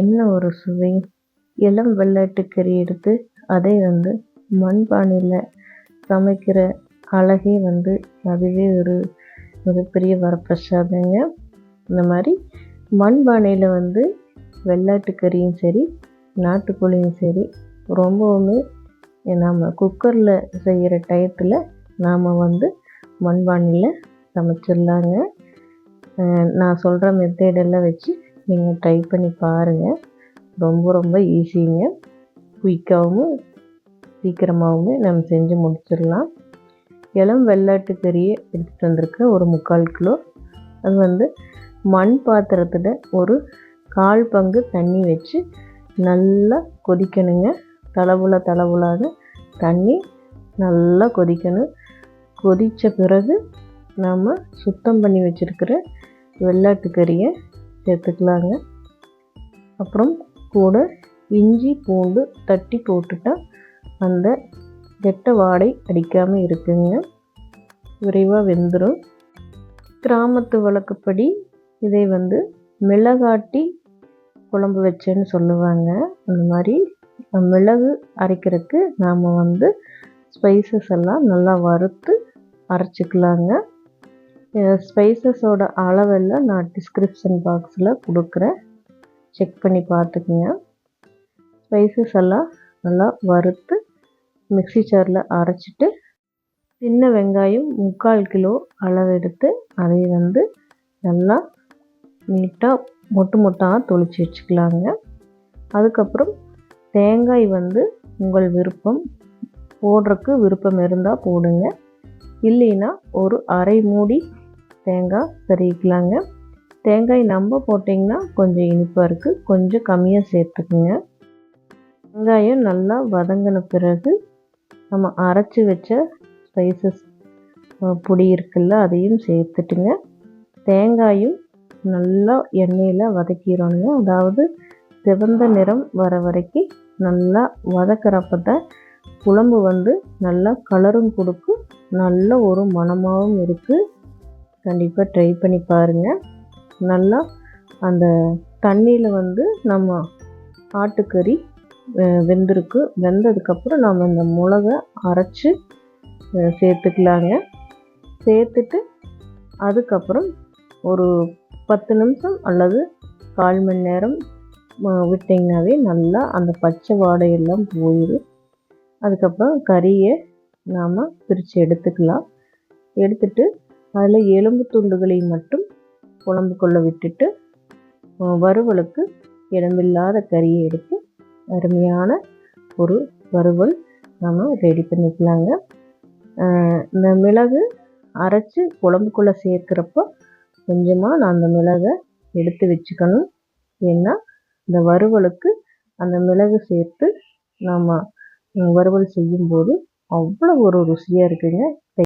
என்ன ஒரு சுவை? இளம் வெள்ளாட்டுக்கறி எடுத்து அதை வந்து மண்பானையில் சமைக்கிற அழகே வந்து அதுவே ஒரு மிகப்பெரிய வரப்பிரசாதங்க. இந்த மாதிரி மண்பானையில் வந்து வெள்ளாட்டுக்கறியும் சரி நாட்டுக்கோழியும் சரி ரொம்பவுமே நம்ம குக்கரில் செய்கிற டயத்தில் நாம் வந்து மண்பானையில் சமைச்சிடலாங்க. நான் சொல்கிற மெத்தேடெல்லாம் வச்சு நீங்கள் ட்ரை பண்ணி பாருங்கள் ரொம்ப ரொம்ப ஈஸிங்க குயிக்காகவும் சீக்கிரமாகவும் நம்ம செஞ்சு முடிச்சிடலாம். இளம் வெள்ளாட்டு கறியை எடுத்துகிட்டு வந்திருக்க ஒரு முக்கால் கிலோ. அது வந்து மண் பாத்திரத்தில் ஒரு கால் பங்கு தண்ணி வச்சு நல்லா கொதிக்கணுங்க. தளவுல தளவுலாக தண்ணி நல்லா கொதிக்கணும். கொதித்த பிறகு நாம் சுத்தம் பண்ணி வச்சுருக்கிற வெள்ளாட்டு கறியை சேர்த்துக்கலாங்க அப்புறம் கூட இஞ்சி பூண்டு தட்டி போட்டுட்டா அந்த கெட்ட வாடை அடிக்காமல் இருக்குங்க. விரைவாக வெந்துடும் கிராமத்து வழக்கப்படி இதை வந்து மிளகாட்டி குழம்பு வச்சேன்னு சொல்லுவாங்க. அந்த மாதிரி மிளகு அரைக்கிறதுக்கு நாம் வந்து ஸ்பைசஸ் எல்லாம் நல்லா வறுத்து அரைச்சிக்கலாங்க. ஸ்பைசஸோட அளவெல்லாம் நான் டிஸ்கிரிப்ஷன் பாக்ஸில் கொடுக்குறேன். செக் பண்ணி பார்த்துக்குங்க. ஸ்பைசஸ் எல்லாம் நல்லா வறுத்து மிக்ஸி ஜாரில் அரைச்சிட்டு சின்ன வெங்காயம் முக்கால் கிலோ அளவெடுத்து அதை வந்து நல்லா நீட்டாக மொட்டு மொட்டாக தொளிச்சு வச்சுக்கலாங்க. அதுக்கப்புறம் தேங்காய் வந்து உங்கள் விருப்பம் போடுறக்கு விருப்பம் இருந்தால் போடுங்க. இல்லைன்னா ஒரு அரை மூடி தேங்காய் தருவிக்கலாங்க தேங்காய் நம்ம போட்டிங்கன்னா கொஞ்சம் இனிப்பாக இருக்குது கொஞ்சம் கம்மியாக சேர்த்துக்குங்க. வெங்காயம் நல்லா வதங்கின பிறகு நம்ம அரைச்சி வச்ச ஸ்பைசஸ் பொடி இருக்குல்ல அதையும் சேர்த்துட்டுங்க. தேங்காயும் நல்லா எண்ணெயில் வதக்கிடணுங்க. அதாவது சிவந்த நிறம் வர வரைக்கும் நல்லா வதக்கிறப்ப தான் குழம்பு வந்து நல்லா கலரும் கொடுக்கும். நல்ல ஒரு மணமாகவும் இருக்குது கண்டிப்பாக ட்ரை பண்ணி பாருங்கள் நல்லா அந்த தண்ணியில் வந்து நம்ம ஆட்டுக்கறி வெந்திருக்கு. வெந்ததுக்கப்புறம் நம்ம இந்த மிளகை அரைச்சி சேர்த்துக்கலாங்க. சேர்த்துட்டு அதுக்கப்புறம் ஒரு பத்து நிமிஷம் அல்லது கால் மணி நேரம் விட்டிங்கனாவே நல்லா அந்த பச்சை வாடையெல்லாம் போயிடும் அதுக்கப்புறம் கறியை நாம் பிரித்து எடுத்துக்கலாம். எடுத்துட்டு அதில் எலும்பு துண்டுகளை மட்டும் குழம்புக்குள்ளே விட்டுட்டு வறுவலுக்கு இடமில்லாத கறியை எடுத்து அருமையான ஒரு வறுவல் நம்ம ரெடி பண்ணிக்கலாங்க. இந்த மிளகு அரைச்சி குழம்புக்குள்ளே சேர்க்குறப்போ கொஞ்சமாக நான் அந்த மிளகை எடுத்து வச்சுக்கணும். ஏன்னா இந்த வறுவலுக்கு அந்த மிளகு சேர்த்து நம்ம வறுவல் செய்யும்போது அவ்வளோ ஒரு ருசியாக இருக்குங்க.